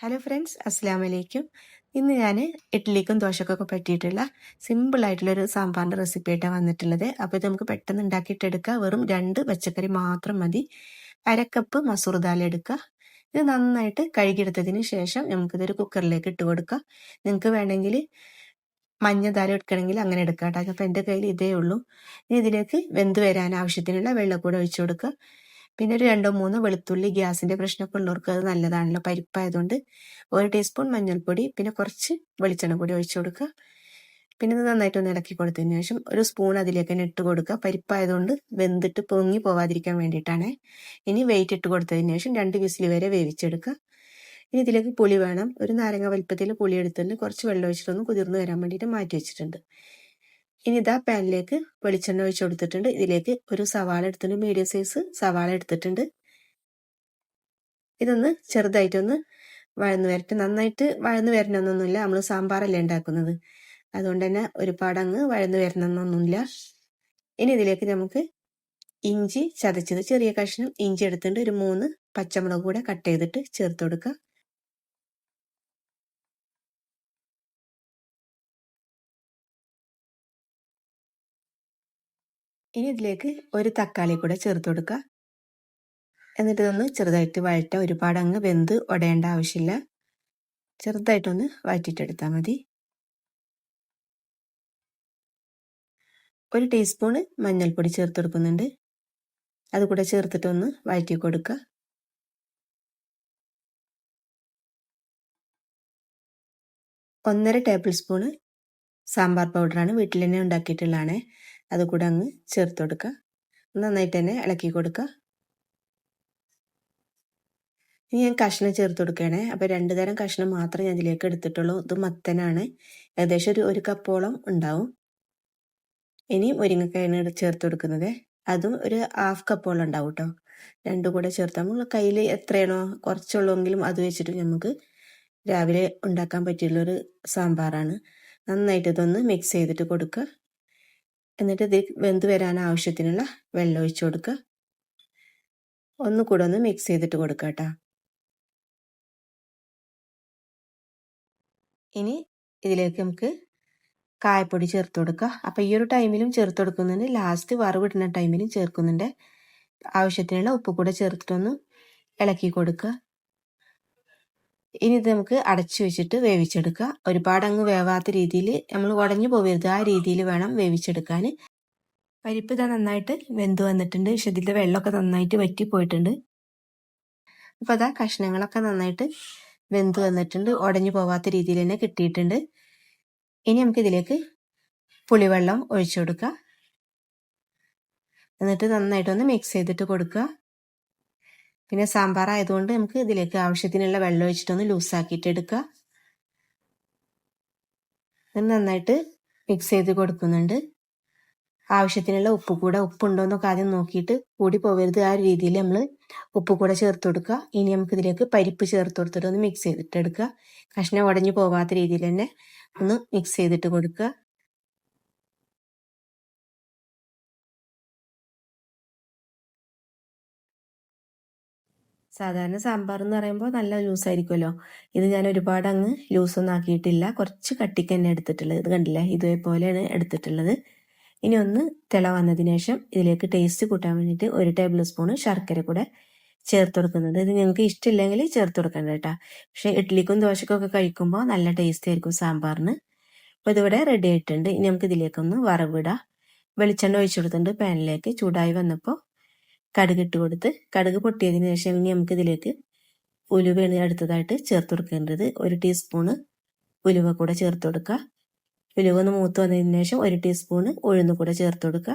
Hello friends അസ്സാം വലൈക്കും ഇന്ന് ഞാൻ ഇഡ്ഡലിക്കും ദോശക്കൊക്കെ പറ്റിയിട്ടുള്ള സിമ്പിളായിട്ടുള്ളൊരു സാമ്പാറിന്റെ റെസിപ്പി ആയിട്ടാണ് വന്നിട്ടുള്ളത്. അപ്പോൾ ഇത് നമുക്ക് പെട്ടെന്ന് ഉണ്ടാക്കിയിട്ടെടുക്കുക. വെറും രണ്ട് പച്ചക്കറി മാത്രം മതി. അരക്കപ്പ് മസൂർ ദാൽ എടുക്കുക. ഇത് നന്നായിട്ട് കഴുകിയെടുത്തതിന് ശേഷം നമുക്കിതൊരു കുക്കറിലേക്ക് ഇട്ട് കൊടുക്കുക. നിങ്ങൾക്ക് വേണമെങ്കിൽ മഞ്ഞ ദാൽ എടുക്കണമെങ്കിൽ അങ്ങനെ എടുക്കാം കേട്ടോ. അപ്പോൾ എന്റെ കയ്യിൽ ഇതേ ഉള്ളൂ. ഇനി ഇതിലേക്ക് വെന്ത് വരാൻ ആവശ്യത്തിനുള്ള വെള്ളം കൂടെ ഒഴിച്ചു കൊടുക്കുക. പിന്നെ ഒരു രണ്ടോ മൂന്നോ വെളുത്തുള്ളി ഗ്യാസിന്റെ പ്രശ്നമൊക്കെ ഉള്ളവർക്ക് അത് നല്ലതാണല്ലോ. പരിപ്പായതുകൊണ്ട് ഒരു ടീസ്പൂൺ മഞ്ഞൾപ്പൊടി പിന്നെ കുറച്ച് വെളിച്ചെണ്ണ പൊടി ഒഴിച്ചു കൊടുക്കുക. പിന്നെ ഇത് നന്നായിട്ട് ഒന്ന് ഇളക്കി കൊടുത്തതിന് ശേഷം ഒരു സ്പൂൺ അതിലേക്ക് തന്നെ ഇട്ട് കൊടുക്കുക. പരിപ്പായതുകൊണ്ട് വെന്തിട്ട് പൊങ്ങി പോവാതിരിക്കാൻ വേണ്ടിയിട്ടാണ്. ഇനി വെയിറ്റ് ഇട്ട് കൊടുത്തതിന് ശേഷം രണ്ട് വിസിൽ വരെ വേവിച്ചെടുക്കുക. ഇനി ഇതിലേക്ക് പുളി വേണം. ഒരു നാരങ്ങ വലിപ്പത്തിൽ പുളി എടുത്തിട്ട് കുറച്ച് വെള്ളം ഒഴിച്ചിട്ടൊന്ന് കുതിർന്ന് വരാൻ വേണ്ടിയിട്ട് മാറ്റി വെച്ചിട്ടുണ്ട്. ഇനി ഇതാ പാനിലേക്ക് വെളിച്ചെണ്ണ ഒഴിച്ചു കൊടുത്തിട്ടുണ്ട്. ഇതിലേക്ക് ഒരു സവാള എടുത്തിട്ടുണ്ട്. മീഡിയം സൈസ് സവാള എടുത്തിട്ടുണ്ട്. ഇതൊന്ന് ചെറുതായിട്ടൊന്ന് വഴന്ന് വരട്ടെ. നന്നായിട്ട് വഴന്ന് വരണമെന്നൊന്നുമില്ല നമ്മൾ സാമ്പാറല്ലേ ഉണ്ടാക്കുന്നത്. അതുകൊണ്ട് തന്നെ ഒരുപാട് അങ്ങ് വഴന്ന് വരണമെന്നൊന്നുമില്ല ഇനി ഇതിലേക്ക് നമുക്ക് ഇഞ്ചി ചതച്ചത് ചെറിയ കഷ്ണം ഇഞ്ചി എടുത്തിട്ടുണ്ട്. ഒരു മൂന്ന് പച്ചമുളക് കൂടെ കട്ട് ചെയ്തിട്ട് ചേർത്ത് കൊടുക്കുക. ഇനി ഇതിലേക്ക് ഒരു തക്കാളി കൂടെ ചേർത്ത് കൊടുക്കുക എന്നിട്ട് ഇതൊന്ന് ചെറുതായിട്ട് വഴറ്റ ഒരുപാട് അങ്ങ് വെന്ത് ഉടയേണ്ട ആവശ്യമില്ല. ചെറുതായിട്ടൊന്ന് വഴറ്റിട്ടെടുത്താൽ മതി. ഒരു ടീസ്പൂണ് മഞ്ഞൾപ്പൊടി ചേർത്ത് കൊടുക്കുന്നുണ്ട്. അതുകൂടെ ചേർത്തിട്ടൊന്ന് വഴറ്റി കൊടുക്കുക ഒന്നര ടേബിൾ സ്പൂണ് സാമ്പാർ പൗഡറാണ് വീട്ടിൽ തന്നെ ഉണ്ടാക്കിയിട്ടുള്ളതാണ്. അത് കൂടെ അങ്ങ് ചേർത്ത് കൊടുക്കുക നന്നായിട്ട് തന്നെ ഇളക്കി കൊടുക്കുക ഇനി ഞാൻ കഷ്ണം ചേർത്ത് കൊടുക്കുകയാണേ അപ്പോൾ രണ്ട് തരം കഷ്ണം മാത്രമേ ഞാൻ ഇതിലേക്ക് എടുത്തിട്ടുള്ളൂ. ഇത് മത്തനാണ്. ഏകദേശം ഒരു ഒരു കപ്പോളം ഉണ്ടാവും. ഇനി മുരിങ്ങക്കായാണ് ചേർത്ത് കൊടുക്കുന്നത് അതും ഒരു ഹാഫ് കപ്പോളം ഉണ്ടാവും കേട്ടോ രണ്ടും കൂടെ ചേർത്ത് നമ്മൾ കയ്യിൽ എത്രയാണോ കുറച്ചുള്ളൂവെങ്കിലും അത് വെച്ചിട്ട് നമുക്ക് രാവിലെ ഉണ്ടാക്കാൻ പറ്റിയുള്ളൊരു സാമ്പാറാണ്. നന്നായിട്ട് ഇതൊന്ന് മിക്സ് ചെയ്തിട്ട് കൊടുക്കുക എന്നിട്ട് ഇത് വെന്ത് വരാൻ ആവശ്യത്തിനുള്ള വെള്ളം ഒഴിച്ചു കൊടുക്കുക. ഒന്നുകൂടെ ഒന്ന് മിക്സ് ചെയ്തിട്ട് കൊടുക്കുക കേട്ടോ. ഇനി ഇതിലേക്ക് നമുക്ക് കായപ്പൊടി ചേർത്ത് കൊടുക്കുക. അപ്പം ഈ ഒരു ടൈമിലും ചേർത്ത് കൊടുക്കുന്നുണ്ട്. ലാസ്റ്റ് വറവിടുന്ന ടൈമിലും ചേർക്കുന്നുണ്ട്. ആവശ്യത്തിനുള്ള ഉപ്പ് കൂടെ ചേർത്തിട്ടൊന്ന് ഇളക്കി കൊടുക്കുക. ഇനി ഇത് നമുക്ക് അടച്ചു വെച്ചിട്ട് വേവിച്ചെടുക്കുക ഒരുപാട് അങ്ങ് വേവാത്ത രീതിയിൽ നമ്മൾ ഉടഞ്ഞു പോവരുത്. ആ രീതിയിൽ വേണം വേവിച്ചെടുക്കാൻ. പരിപ്പ് ഇതാ നന്നായിട്ട് വെന്ത് വന്നിട്ടുണ്ട്. പക്ഷെ ഇതിന്റെ വെള്ളമൊക്കെ നന്നായിട്ട് വറ്റി പോയിട്ടുണ്ട്. അപ്പോൾ അതാ കഷ്ണങ്ങളൊക്കെ നന്നായിട്ട് വെന്ത് വന്നിട്ടുണ്ട്. ഉടഞ്ഞു പോവാത്ത രീതിയിൽ തന്നെ കിട്ടിയിട്ടുണ്ട്. ഇനി നമുക്ക് ഇതിലേക്ക് പുളിവെള്ളം ഒഴിച്ചു കൊടുക്കുക എന്നിട്ട് നന്നായിട്ടൊന്ന് മിക്സ് ചെയ്തിട്ട് കൊടുക്കുക. പിന്നെ സാമ്പാർ ആയതുകൊണ്ട് നമുക്ക് ഇതിലേക്ക് ആവശ്യത്തിനുള്ള വെള്ളം ഒഴിച്ചിട്ടൊന്ന് ലൂസാക്കിയിട്ട് എടുക്കുക നന്നായിട്ട് മിക്സ് ചെയ്ത് കൊടുക്കുന്നുണ്ട്. ആവശ്യത്തിനുള്ള ഉപ്പ് കൂടെ ഉപ്പുണ്ടോ എന്നൊക്കെ ആദ്യം നോക്കിയിട്ട് കൂടി പോകരുത് ആ രീതിയിൽ നമ്മൾ ഉപ്പ് കൂടെ ചേർത്ത് കൊടുക്കുക. ഇനി നമുക്ക് ഇതിലേക്ക് പരിപ്പ് ചേർത്ത് കൊടുത്തിട്ട് ഒന്ന് മിക്സ് ചെയ്തിട്ട് എടുക്കുക. കഷ്ണം ഉടഞ്ഞു പോകാത്ത രീതിയിൽ തന്നെ ഒന്ന് മിക്സ് ചെയ്തിട്ട് കൊടുക്കുക. സാധാരണ സാമ്പാർ എന്ന് പറയുമ്പോൾ നല്ല ലൂസ് ആയിരിക്കുമല്ലോ ഇത് ഞാൻ ഒരുപാട് അങ്ങ് ലൂസൊന്നും ആക്കിയിട്ടില്ല കുറച്ച് കട്ടിക്ക് തന്നെ എടുത്തിട്ടുള്ളത്. ഇത് കണ്ടില്ലേ? ഇതേപോലെയാണ് എടുത്തിട്ടുള്ളത്. ഇനി ഒന്ന് തിള വന്നതിന് ശേഷം ഇതിലേക്ക് ടേസ്റ്റ് കൂട്ടാൻ വേണ്ടിയിട്ട് ഒരു ടേബിൾ സ്പൂൺ ശർക്കര കൂടെ ചേർത്ത് കൊടുക്കുന്നത്. ഇത് നിങ്ങൾക്ക് ഇഷ്ടമില്ലെങ്കിൽ ചേർത്ത് കൊടുക്കണ്ട കേട്ടോ. പക്ഷേ ഇഡ്ഡലിക്കും ദോശക്കൊക്കെ കഴിക്കുമ്പോൾ നല്ല ടേസ്റ്റ് ആയിരിക്കും സാമ്പാറിന്. അപ്പോൾ ഇതിവിടെ റെഡി ആയിട്ടുണ്ട്. ഇനി നമുക്ക് ഇതിലേക്കൊന്ന് വറവിടാം വെളിച്ചെണ്ണ ഒഴിച്ചു കൊടുത്തിട്ടുണ്ട്. പാനിലേക്ക് ചൂടായി വന്നപ്പോൾ കടുക് ഇട്ട് കൊടുത്ത് കടുക് പൊട്ടിയതിന് ശേഷം ഇനി നമുക്ക് ഇതിലേക്ക് ഉലുവയാണ് അടുത്തതായിട്ട് ചേർത്ത് കൊടുക്കേണ്ടത്. ഒരു ടീസ്പൂണ് ഉലുവ കൂടെ ചേർത്ത് കൊടുക്കുക ഉലുവ ഒന്ന് മൂത്ത് വന്നതിന് ശേഷം ഒരു ടീസ്പൂണ് ഉഴുന്ന് കൂടെ ചേർത്ത് കൊടുക്കുക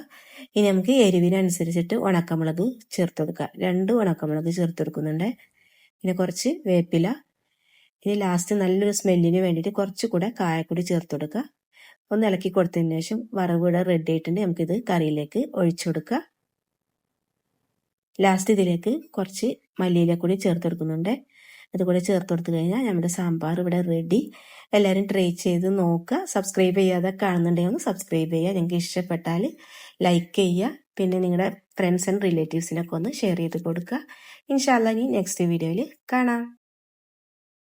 ഇനി നമുക്ക് എരിവിനനുസരിച്ചിട്ട് ഉണക്കമുളക് ചേർത്ത് കൊടുക്കുക രണ്ട് ഉണക്കമുളക് ചേർത്ത് കൊടുക്കുന്നുണ്ട്. പിന്നെ കുറച്ച് വേപ്പില. ഇനി ലാസ്റ്റ് നല്ലൊരു സ്മെല്ലിന് വേണ്ടിയിട്ട് കുറച്ചുകൂടെ കായക്കൂടി ചേർത്ത് കൊടുക്കുക ഒന്ന് ഇളക്കി കൊടുത്തതിന് ശേഷം വറവ് റെഡി ആയിട്ടുണ്ട്. നമുക്കിത് കറിയിലേക്ക് ഒഴിച്ചു കൊടുക്കുക ലാസ്റ്റ് ഇതിലേക്ക് കുറച്ച് മല്ലിയില കൂടി ചേർത്ത് കൊടുക്കുന്നുണ്ട്. അതുകൂടെ ചേർത്ത് കൊടുത്തു കഴിഞ്ഞാൽ നമ്മുടെ സാമ്പാർ ഇവിടെ റെഡി എല്ലാവരും ട്രൈ ചെയ്ത് നോക്കുക. സബ്സ്ക്രൈബ് ചെയ്യാതെ കാണുന്നുണ്ടെങ്കിൽ ഒന്ന് സബ്സ്ക്രൈബ് ചെയ്യുക. നിങ്ങൾക്ക് ഇഷ്ടപ്പെട്ടാൽ ലൈക്ക് ചെയ്യുക. പിന്നെ നിങ്ങളുടെ ഫ്രണ്ട്സ് ആൻഡ് റിലേറ്റീവ്സിനൊക്കെ ഒന്ന് ഷെയർ ചെയ്ത് കൊടുക്കുക. ഇൻഷാല്ല ഇനി നെക്സ്റ്റ് വീഡിയോയിൽ കാണാം.